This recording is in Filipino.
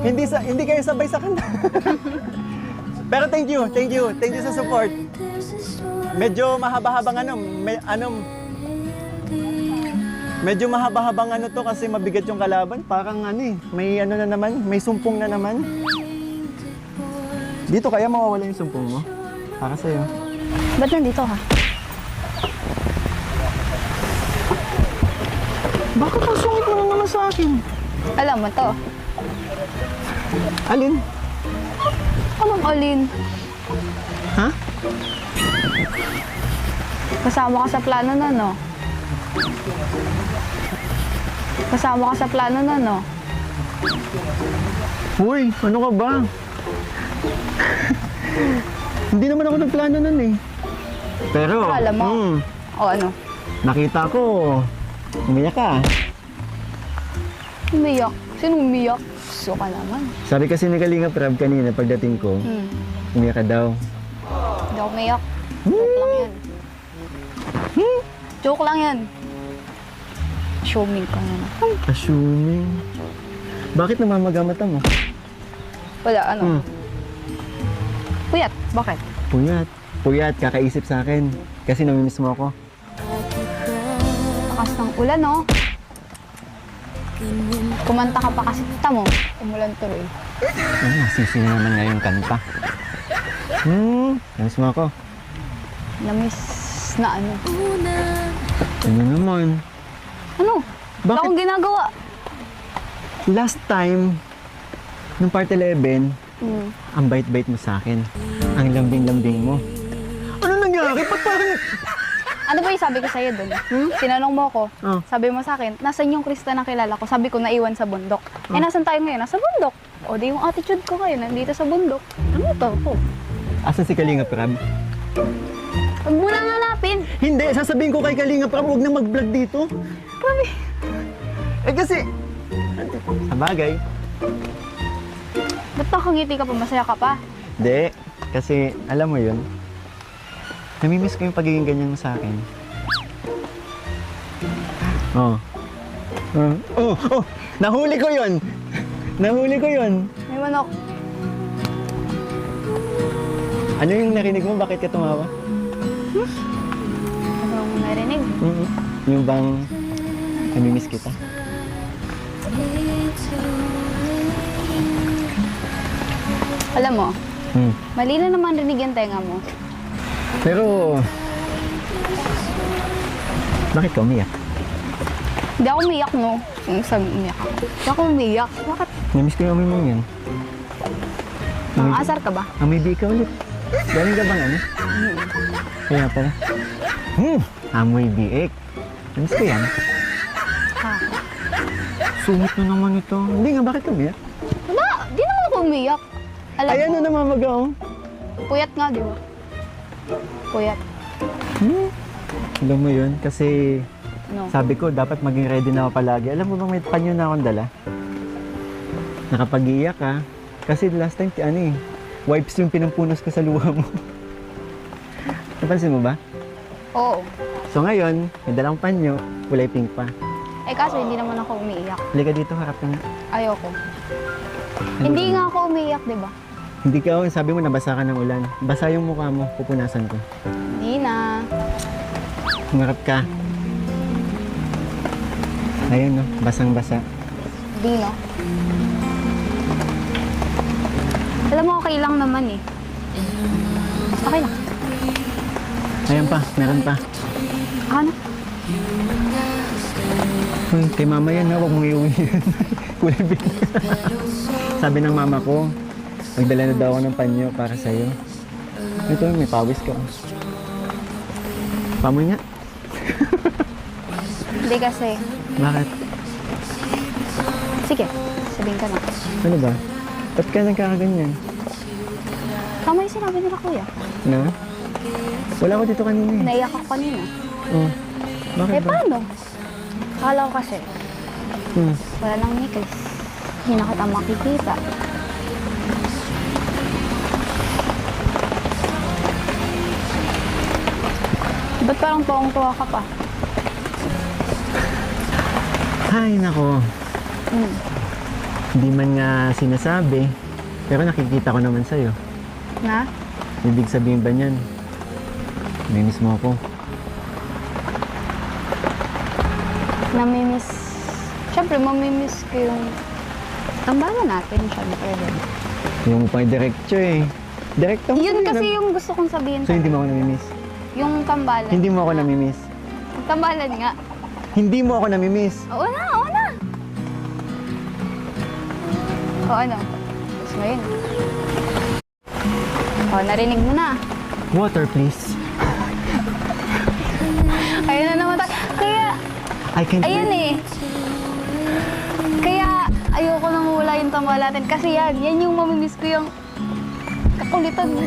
hindi sa hindi kayo sabay sa kanta. Pero thank you, thank you, thank you sa support. Medyo mahaba-habang ano, may, ano, medyo mahaba-habang ano to kasi mabigat yung kalaban. Parang ano eh, may ano na naman, may sumpong na naman. Dito kaya mawawala yung sumpong mo? Para sa'yo. Ba't nandito ka? Bakit ang sungit mo na naman sa akin? Alam mo to. Alin? Anong alin? Ha? Kasama ka sa plano na, no? Kasama ka sa plano na, no? Uy, ano ka ba? Hindi naman ako nagplano nun eh. Pero, Akala mo? hmm, O ano? nakita ko, umiyak ka. Umiyak. Sino umiyak? So ka naman. Sabi kasi ni Kalinga Prab kanina pagdating ko, Hmm. umiyak ka daw. Hindi ako umiyak. Joke lang yan. Joke lang yan. Assuming ka na. Assuming. Bakit namamaga mata mo? Wala, ano? Hmm. Puyat. Bakit? Puyat. Puyat, kakaisip sa akin. Kasi namimiss mo ako. Lakas ng ulan, no? Kumanta ka pa kasi tita mo. Umulan tuloy. Ano, nasisi na naman nga yung kanta. Hmm, namiss mo ako. Namiss na ano. Ano naman? Ano? Wala Bakit? akong ginagawa. Last time, nung part 11, Hmm. ang bait-bait mo sa akin. Ang lambing-lambing mo. Ano nangyari? Ba't parang... Ano ba yung sabi ko sa'yo dun? Tinanong mo ko. Oh. Sabi mo sa akin, nasan yung Krista na kilala ko? Sabi ko, naiwan sa bundok. Eh, nasan tayo ngayon? Nasa bundok. O, di yung attitude ko ngayon, nandito sa bundok. Ano to? Po? Asan si Kalinga Prab? Huwag mo nang hanapin. Hindi, sasabihin ko kay Kalinga Prab, huwag na mag-vlog dito. Grabe. Eh kasi... Sa bagay. Ba't nakangiti ka pa? Masaya ka pa? Hindi, kasi alam mo yun, namimiss ko yung pagiging ganyan mo sa akin. Oh. Oh, oh, oh, nahuli ko yun. Nahuli ko yun. May manok. Ano yung narinig mo? Bakit ka tumawa? Ano ang narinig? Mhm. Yung bang namimiss kita? Alam mo, Hmm. mali na naman rinig yung tenga mo. Pero... Bakit ka umiyak? Hindi ako umiyak, no? Yung sabi umiyak ako. Hindi ako umiyak. Bakit? Namiss ko yung amoy mong yan. Ang asar ka ba? Amoy ka ulit. Galing ka bang ano? Kaya pala. Hmm, amoy biik. Namiss ko yan. Ha? Sungit na naman ito. Hindi nga, bakit ka umiyak? Wala! Di naman ako umiyak. Alam Ayan mo, na namamaga oh. puyat nga, di ba? Puyat. Hmm. Alam mo yun, kasi No. sabi ko, dapat maging ready na ako palagi. Alam mo ba may panyo na akong dala? Nakapag-iiyak ka. Kasi last time, ano eh, wipes yung pinampunas ko sa luha mo. Napansin mo ba? Oo. So ngayon, may dalang panyo, kulay pink pa. Eh kaso hindi naman ako umiiyak. Halika dito, harap ka nga. Ayoko. Ano Hindi nga ako umiiyak, di ba? Hindi ka, oh, sabi mo nabasa ka ng ulan. Basa yung mukha mo, pupunasan ko. Hindi na. Humarap ka. Ayun no, basang-basa. Hindi, no? Alam mo, okay lang naman eh. Okay lang. Ayan pa, meron pa. Ano? Uy, kay mama yan ha, huwag mong iuwi yan. Kulay pink. Sabi ng mama ko, magdala na daw ako ng panyo para sa'yo. Ito, may pawis ka. Pamoy nga. Hindi kasi. Bakit? Sige, sabihin ka na. Ano ba? Ba't ka nagkakaganyan? Tama yung sinabi nila kuya. Na? Wala ako dito kanina eh. Naiyak ako kanina. Oh. Bakit Eh ba? paano? Akala ko kasi, Hmm. wala nang ni Chris. Hindi na kita makikita. Ba't parang tuwang-tuwa ka pa? Ay, nako. Hmm. Hindi man nga sinasabi, pero nakikita ko naman sa'yo. Na? Ibig sabihin ba niyan? Minis mo ako. Namimiss. Siyempre, mamimiss ko yung tambalan natin, siyempre. din. Yung pang director eh. Director mo Yun talaga. kasi yung gusto kong sabihin. So hindi mo ako namimiss? Yung tambalan. Hindi mo ako namimiss? Tambalan nga. Hindi mo ako namimiss? Oo na, oo na. O ano? Mo yun? O, narinig mo na. Water please. Ayun na naman tayo. Kaya, I can ayun eh. Kaya, ayoko na mawala yung tambalatin. Kasi yan, yan yung mamimiss ko yung kakulitan mo.